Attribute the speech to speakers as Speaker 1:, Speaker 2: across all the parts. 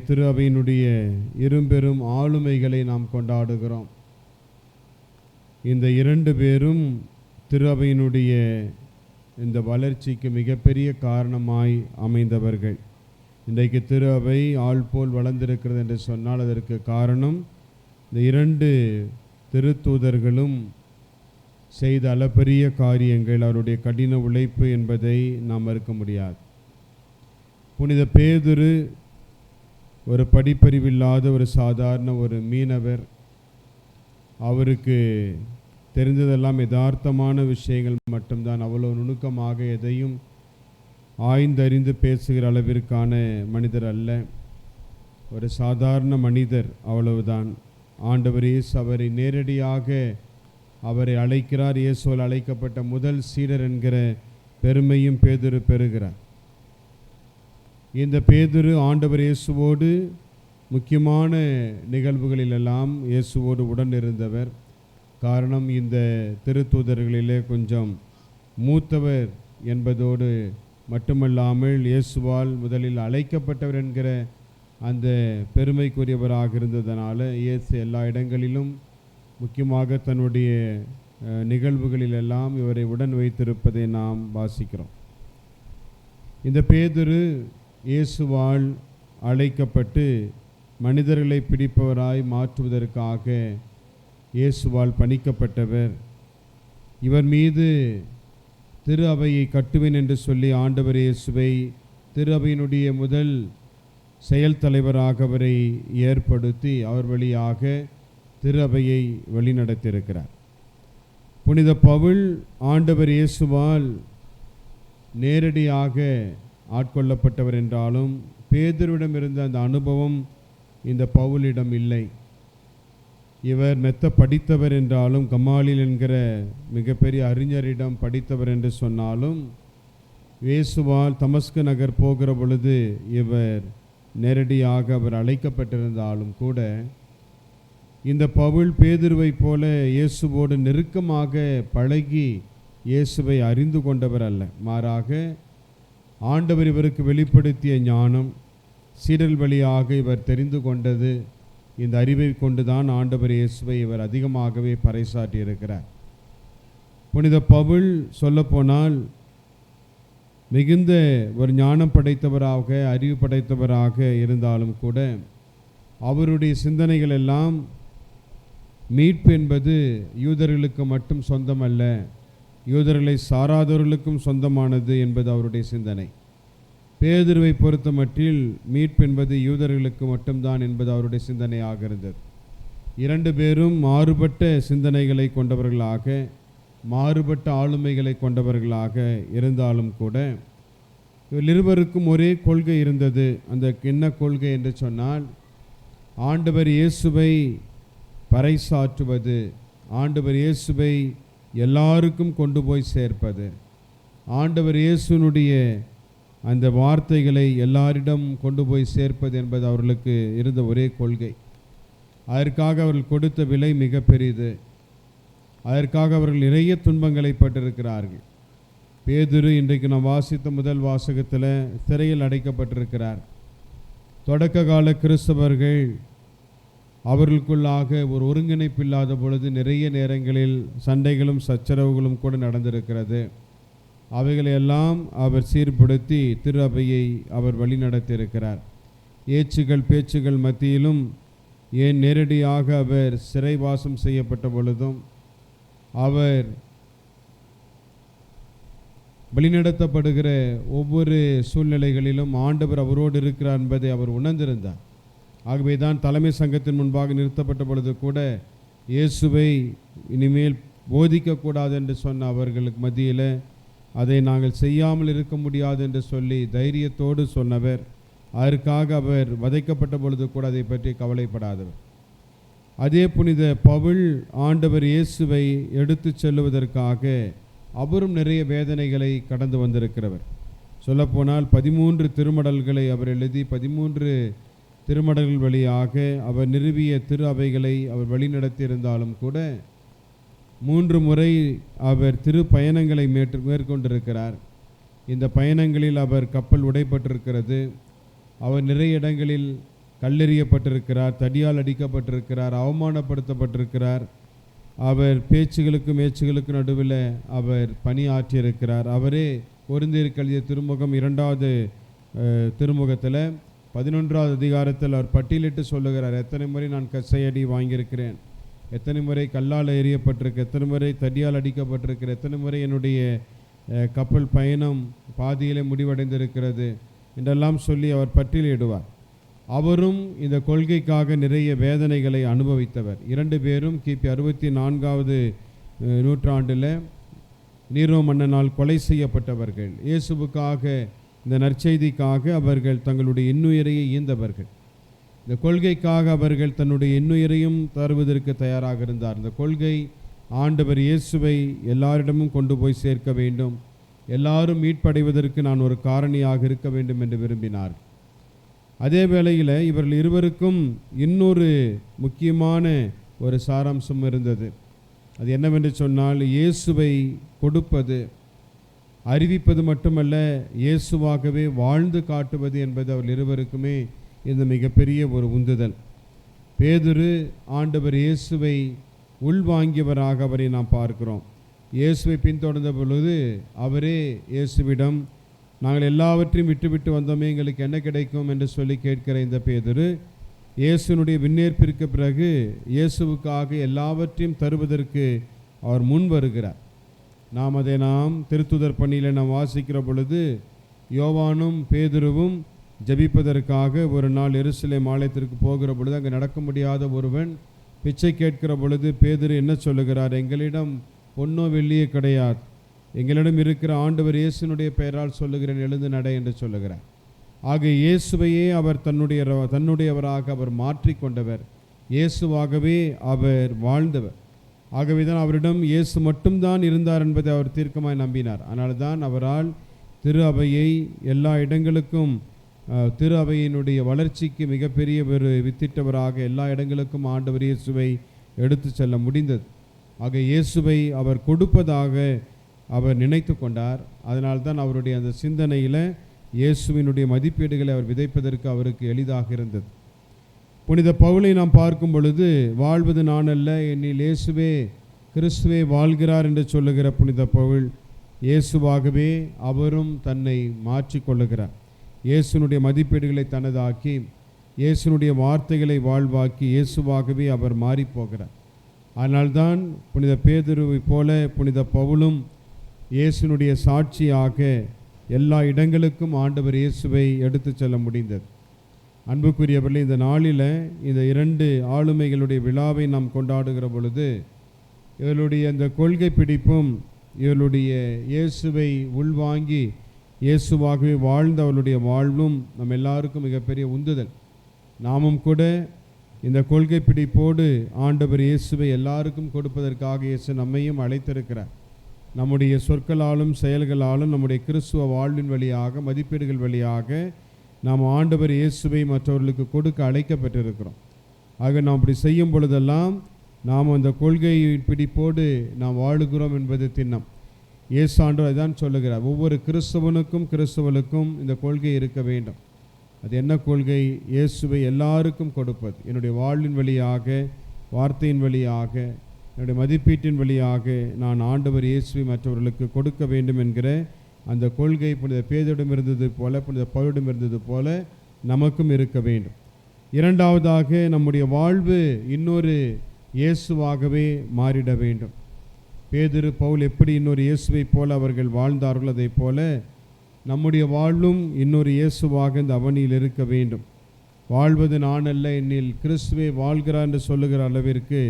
Speaker 1: திரு அவையினுடைய இரும்பெரும் ஆளுமைகளை நாம் கொண்டாடுகிறோம். இந்த இரண்டு பேரும் திரு அவையினுடைய இந்த வளர்ச்சிக்கு மிகப்பெரிய காரணமாய் அமைந்தவர்கள். இன்றைக்கு திரு அவை ஆள் போல் வளர்ந்திருக்கிறது என்று சொன்னால் அதற்கு காரணம் இந்த இரண்டு திருத்தூதர்களும் செய்த அளப்பரிய காரியங்கள் அவருடைய கடின உழைப்பு என்பதை நாம் மறுக்க முடியாது. புனித பேதுரு ஒரு படிப்பறிவில்லாத ஒரு சாதாரண ஒரு மீனவர் அவருக்கு தெரிந்ததெல்லாம் யதார்த்தமான விஷயங்கள் மட்டும்தான். அவ்வளோ நுணுக்கமாக எதையும் ஆய்ந்தறிந்து பேசுகிற அளவிற்கான மனிதர் அல்ல. ஒரு சாதாரண மனிதர் அவ்வளவுதான். ஆண்டவர் இயேசு அவரை நேரடியாக அவரை அழைக்கிறார். இயேசுவால் அழைக்கப்பட்ட முதல் சீடர் என்கிற பெருமையும் பேதுரு பெறுகிறார். இந்த பேதுரு ஆண்டவர் இயேசுவோடு முக்கியமான நிகழ்வுகளிலெல்லாம் இயேசுவோடு உடன் இருந்தவர் காரணம் இந்த திருத்தூதர்களிலே கொஞ்சம் மூத்தவர் என்பதோடு மட்டுமல்லாமல் இயேசுவால் முதலில் அழைக்கப்பட்டவர் என்கிற அந்த பெருமைக்குரியவராக இருந்ததனால இயேசு எல்லா இடங்களிலும் முக்கியமாக தன்னுடைய நிகழ்வுகளிலெல்லாம் இவரை உடன் வைத்திருப்பதை நாம் வாசிக்கிறோம். இந்த பேதுரு இயேசுவால் அழைக்கப்பட்டு மனிதர்களை பிடிப்பவராய் மாற்றுவதற்காக இயேசுவால் பணிக்கப்பட்டவர். இவர் மீது திரு அவையை கட்டுவேன் என்று சொல்லி ஆண்டவர் இயேசுவை திரு அவையினுடைய முதல் செயல் தலைவராக அவரை ஏற்படுத்தி அவர் வழியாக திரு அவையை வழிநடத்தியிருக்கிறார். புனித பவுல் ஆண்டவர் இயேசுவால் நேரடியாக ஆட்கொள்ளப்பட்டவர் என்றாலும் பேதரிடம் இருந்த அந்த அனுபவம் இந்த பவுலிடம் இல்லை. இவர் மெத்த படித்தவர் என்றாலும் கமாலில் என்கிற மிகப்பெரிய அறிஞரிடம் படித்தவர் என்று சொன்னாலும் இயேசுவால் தமஸ்கு நகர் போகிற பொழுது இவர் நேரடியாக அவர் அழைக்கப்பட்டிருந்தாலும் கூட இந்த பவுல் பேதுருவை போல இயேசுவோடு நெருக்கமாக பழகி இயேசுவை அறிந்து கொண்டவர் அல்ல. மாறாக ஆண்டவர் இவருக்கு வெளிப்படுத்திய ஞானம் சீடல் வழியாக இவர் தெரிந்து கொண்டது. இந்த அறிவை கொண்டுதான் ஆண்டவர் இயேசுவை இவர் அதிகமாகவே பறைசாட்டியிருக்கிறார் புனித பவுல் சொல்லப்போனால் மிகுந்த ஒரு ஞானம் படைத்தவராக அறிவு படைத்தவராக இருந்தாலும் கூட அவருடைய சிந்தனைகள் எல்லாம் மீட்பு என்பது யூதர்களுக்கு மட்டும் சொந்தமல்ல. யூதர்களை சாராதவர்களுக்கும் சொந்தமானது என்பது அவருடைய சிந்தனை. பேதுருவை பொறுத்த மட்டில் மீட்பு என்பது யூதர்களுக்கு மட்டும்தான் என்பது அவருடைய சிந்தனையாக இருந்தது. இரண்டு பேரும் மாறுபட்ட சிந்தனைகளை கொண்டவர்களாக மாறுபட்ட ஆளுமைகளை கொண்டவர்களாக இருந்தாலும் கூட இவர்கள் இருவருக்கும் ஒரே கொள்கை இருந்தது. அந்த என்ன கொள்கை என்று சொன்னால் ஆண்டவர் இயேசுவை பறைசாற்றுவது ஆண்டவர் இயேசுவை எல்லாருக்கும் கொண்டு போய் சேர்ப்பது. ஆண்டவர் இயேசுனுடைய அந்த வார்த்தைகளை எல்லாரிடம் கொண்டு போய் சேர்ப்பது என்பது அவர்களுக்கு இருந்த ஒரே கொள்கை. அதற்காக அவர்கள் கொடுத்த விலை மிக பெரிது அதற்காக அவர்கள் நிறைய துன்பங்களை பட்டிருக்கிறார்கள். பேதுரு இன்றைக்கு நாம் வாசித்த முதல் வாசகத்தில் சிறையில் அடைக்கப்பட்டிருக்கிறார். தொடக்க கால கிறிஸ்தவர்கள் அவர்களுக்குள்ளாக ஒரு ஒருங்கிணைப்பு இல்லாத பொழுது நிறைய நேரங்களில் சண்டைகளும் சச்சரவுகளும் கூட நடந்திருக்கிறது. அவைகளையெல்லாம் அவர் சீர்படுத்தி திரு அவையை அவர் வழிநடத்தியிருக்கிறார் ஏச்சுகள் பேச்சுகள் மத்தியிலும் ஏன் நேரடியாக அவர் சிறைவாசம் செய்யப்பட்ட பொழுதும் அவர் வழிநடத்தப்படுகிற ஒவ்வொரு சூழ்நிலைகளிலும் ஆண்டவர் அவரோடு இருக்கிறார் என்பதை அவர் உணர்ந்திருந்தார். ஆகவே தான் தலைமை சங்கத்தின் முன்பாக நிறுத்தப்பட்ட பொழுது கூட இயேசுவை இனிமேல் போதிக்கக்கூடாது என்று சொன்ன அவர்களுக்கு மத்தியில் அதை நாங்கள் செய்யாமல் இருக்க முடியாது என்று சொல்லி தைரியத்தோடு சொன்னவர். அதற்காக அவர் வதைக்கப்பட்ட பொழுது கூட அதை பற்றி கவலைப்படாதவர். அதே புனித பவுல் ஆண்டவர் இயேசுவை எடுத்து செல்லுவதற்காக அவரும் நிறைய வேதனைகளை கடந்து வந்திருக்கிறவர். சொல்லப்போனால் பதிமூன்று திருமடல்களை அவர் எழுதி பதிமூன்று திருமடல்கள் வழியாக அவர் நிறுவிய திரு அவைகளை அவர் வழிநடத்தியிருந்தாலும் கூட மூன்று முறை அவர் திரு பயணங்களை மேற்று மேற்கொண்டிருக்கிறார். இந்த பயணங்களில் அவர் கப்பல் உடைப்பட்டிருக்கிறது அவர் நிறைய இடங்களில் கல்லெறியப்பட்டிருக்கிறார் தடியால் அடிக்கப்பட்டிருக்கிறார் அவமானப்படுத்தப்பட்டிருக்கிறார். அவர் பேச்சுகளுக்கு மேச்சுகளுக்கு நடுவில் அவர் பணியாற்றியிருக்கிறார். அவரே பொருந்தீர் கல்விய திருமுகம் இரண்டாவது திருமுகத்தில் பதினொன்றாவது அதிகாரத்தில் அவர் பட்டியலிட்டு சொல்லுகிறார் எத்தனை முறை நான் கசையடி வாங்கியிருக்கிறேன்? எத்தனை முறை கல்லால் எறியப்பட்டிருக்கு? எத்தனை முறை தடியால் அடிக்கப்பட்டிருக்கு? எத்தனை முறை என்னுடைய கப்பல் பயணம் பாதியிலே முடிவடைந்திருக்கிறது? என்றெல்லாம் சொல்லி அவர் பட்டியலிடுவார். அவரும் இந்த கொள்கைக்காக நிறைய வேதனைகளை அனுபவித்தவர். இரண்டு பேரும் கிபி அறுபத்தி நான்காவது நூற்றாண்டில் நீரோ மன்னனால் கொலை செய்யப்பட்டவர்கள். இயேசுவுக்காக இந்த நற்செய்திக்காக அவர்கள் தங்களுடைய இன்னுயிரையை ஈந்தவர்கள். இந்த கொள்கைக்காக அவர்கள் தன்னுடைய இன்னுயிரையும் தருவதற்கு தயாராக இருந்தார். இந்த கொள்கை ஆண்டவர் இயேசுவை எல்லாரிடமும் கொண்டு போய் சேர்க்க வேண்டும். எல்லாரும் மீட்படைவதற்கு நான் ஒரு காரணியாக இருக்க வேண்டும் என்று விரும்பினார். அதே வேளையில் இவர்கள் இருவருக்கும் இன்னொரு முக்கியமான ஒரு சாராம்சம் இருந்தது. அது என்னவென்று சொன்னால் இயேசுவை கொடுப்பது. அறிவிப்பது மட்டுமல்ல இயேசுவாகவே வாழ்ந்து காட்டுவது என்பது அவர் இருவருக்குமே இந்த மிகப்பெரிய ஒரு உந்துதல். பேதுரு ஆண்டவர் இயேசுவை உள்வாங்கியவராக அவரை நாம் பார்க்கிறோம். இயேசுவை பின்தொடர்ந்த பொழுது அவரே இயேசுவிடம் நாங்கள் எல்லாவற்றையும் விட்டுவிட்டு வந்தோமே எங்களுக்கு என்ன கிடைக்கும்? என்று சொல்லி கேட்கிற இந்த பேதுரு இயேசுனுடைய விண்ணேற்பிற்கு பிறகு இயேசுவுக்காக எல்லாவற்றையும் தருவதற்கு அவர் முன் வருகிறார். நாம் அதை நாம் திருத்துதர் பணியில் நாம் வாசிக்கிற பொழுது யோவானும் பேதுருவும் ஜெபிப்பதற்காக ஒரு நாள் எருசலை மாலயத்திற்கு போகிற பொழுது அங்கே நடக்க முடியாத ஒருவன் பிச்சை கேட்கிற பொழுது பேதுரு என்ன சொல்லுகிறார்? எங்களிடம் பொன்னோ வெள்ளியே கிடையாது. எங்களிடம் இருக்கிற ஆண்டவர் இயேசுனுடைய பெயரால் சொல்லுகிறேன் எழுந்து நடை என்று சொல்லுகிறார். ஆக இயேசுவையே அவர் தன்னுடைய தன்னுடையவராக அவர் மாற்றிக்கொண்டவர். இயேசுவாகவே அவர் வாழ்ந்தவர். ஆகவே தான் அவரிடம் இயேசு மட்டும்தான் இருந்தார் என்பதை அவர் தீர்க்கமாய் நம்பினார். அதனால் தான் அவரால் திரு அவையை எல்லா இடங்களுக்கும் திரு அவையினுடைய வளர்ச்சிக்கு மிகப்பெரிய ஒரு வித்திட்டவராக எல்லா இடங்களுக்கும் ஆண்டவர் இயேசுவை எடுத்து செல்ல முடிந்தது. ஆக இயேசுவை அவர் கொடுப்பதாக அவர் நினைத்து கொண்டார். அதனால்தான் அவருடைய அந்த சிந்தனையில் இயேசுவினுடைய மதிப்பீடுகளை அவர் விதைப்பதற்கு அவருக்கு எளிதாக இருந்தது. புனித பவுலை நாம் பார்க்கும் பொழுது வாழ்வது நான் அல்ல என்னில் இயேசுவே கிறிஸ்துவே வாழ்கிறார் என்று சொல்லுகிற புனித பவுல் இயேசுவாகவே அவரும் தன்னை மாற்றிக்கொள்ளுகிறார். இயேசுனுடைய மதிப்பீடுகளை தனதாக்கி இயேசுனுடைய வார்த்தைகளை வாழ்வாக்கி இயேசுவாகவே அவர் மாறிப்போகிறார். அதனால்தான் புனித பேதுருவைப் போல புனித பவுலும் இயேசுனுடைய சாட்சியாக எல்லா இடங்களுக்கும் ஆண்டவர் இயேசுவை எடுத்துச் செல்ல முடிந்தது. அன்புக்குரியவர்களே இந்த நாளில் இந்த இரண்டு ஆளுமைகளுடைய விழாவை நாம் கொண்டாடுகிற பொழுது இவளுடைய இந்த கொள்கை பிடிப்பும் இவளுடைய இயேசுவை உள்வாங்கி இயேசுவாகவே வாழ்ந்த அவர்களுடைய வாழ்வும் நம் எல்லாருக்கும் மிகப்பெரிய உந்துதல். நாமும் கூட இந்த கொள்கை பிடிப்போடு ஆண்டவர் இயேசுவை எல்லாருக்கும் கொடுப்பதற்காக இயேசு நம்மையும் அழைத்திருக்கிறார். நம்முடைய சொற்களாலும் செயல்களாலும் நம்முடைய கிறிஸ்துவ வாழ்வின் வழியாக மதிப்பீடுகள் வழியாக நாம் ஆண்டவர் இயேசுவை மற்றவர்களுக்கு கொடுக்க அழைக்கப்பட்டிருக்கிறோம். ஆக நாம் அப்படி செய்யும் பொழுதெல்லாம் நாம் அந்த கொள்கையின் பிடிப்போடு நாம் வாழுகிறோம் என்பது திண்ணம். இயேசு ஆண்டவர் அதான் சொல்லுகிறார். ஒவ்வொரு கிறிஸ்தவனுக்கும் கிறிஸ்தவனுக்கும் இந்த கொள்கை இருக்க வேண்டும். அது என்ன கொள்கை? இயேசுவை எல்லாருக்கும் கொடுப்பது. என்னுடைய வாழ்வின் வழியாக வார்த்தையின் வழியாக என்னுடைய மதிப்பீட்டின் வழியாக நான் ஆண்டவர் இயேசுவை மற்றவர்களுக்கு கொடுக்க வேண்டும் என்கிற அந்த கொள்கை புனித பேதிடம் இருந்தது போல புனித பவுலிடம் இருந்தது போல நமக்கும் இருக்க வேண்டும். இரண்டாவதாக நம்முடைய வாழ்வு இன்னொரு இயேசுவாகவே மாறிட வேண்டும். பேதிரு பவுல் எப்படி இன்னொரு இயேசுவைப் போல அவர்கள் வாழ்ந்தார்களோ அதை போல நம்முடைய வாழ்வும் இன்னொரு இயேசுவாக இந்த அவனியில் இருக்க வேண்டும். வாழ்வது நான் அல்ல என்னில் கிறிஸ்துவே வாழ்கிறார் என்று சொல்லுகிற அளவிற்கு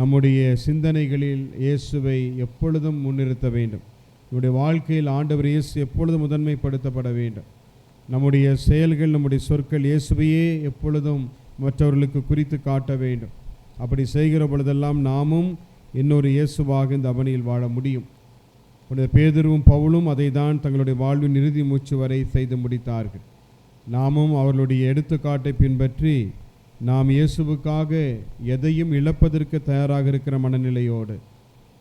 Speaker 1: நம்முடைய சிந்தனைகளில் இயேசுவை எப்பொழுதும் முன்னிறுத்த வேண்டும். நம்முடைய வாழ்க்கையில் ஆண்டவர் இயேசு எப்பொழுதும் முதன்மைப்படுத்தப்பட வேண்டும். நம்முடைய செயல்கள் நம்முடைய சொற்கள் இயேசுவையே எப்பொழுதும் மற்றவர்களுக்கு குறித்து காட்ட வேண்டும். அப்படி செய்கிற பொழுதெல்லாம் நாமும் இன்னொரு இயேசுவாக இந்த அவனியில் வாழ முடியும். புனித பேதுருவும் பவுலும் அதை தான் தங்களுடைய வாழ்வின் இறுதி மூச்சு வரை செய்து முடித்தார்கள். நாமும் அவர்களுடைய எடுத்துக்காட்டை பின்பற்றி நாம் இயேசுவுக்காக எதையும் இழப்பதற்கு தயாராக இருக்கிற மனநிலையோடு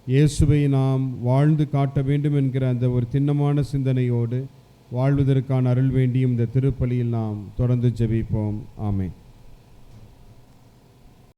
Speaker 1: இயேசுவை நாம் வாழ்ந்து காட்ட வேண்டும் என்கிற அந்த ஒரு திண்ணமான சிந்தனையோடு வாழ்வதற்கான அருள் வேண்டியும் இந்த திருப்பலியில் நாம் தொடர்ந்து ஜெபிப்போம். ஆமை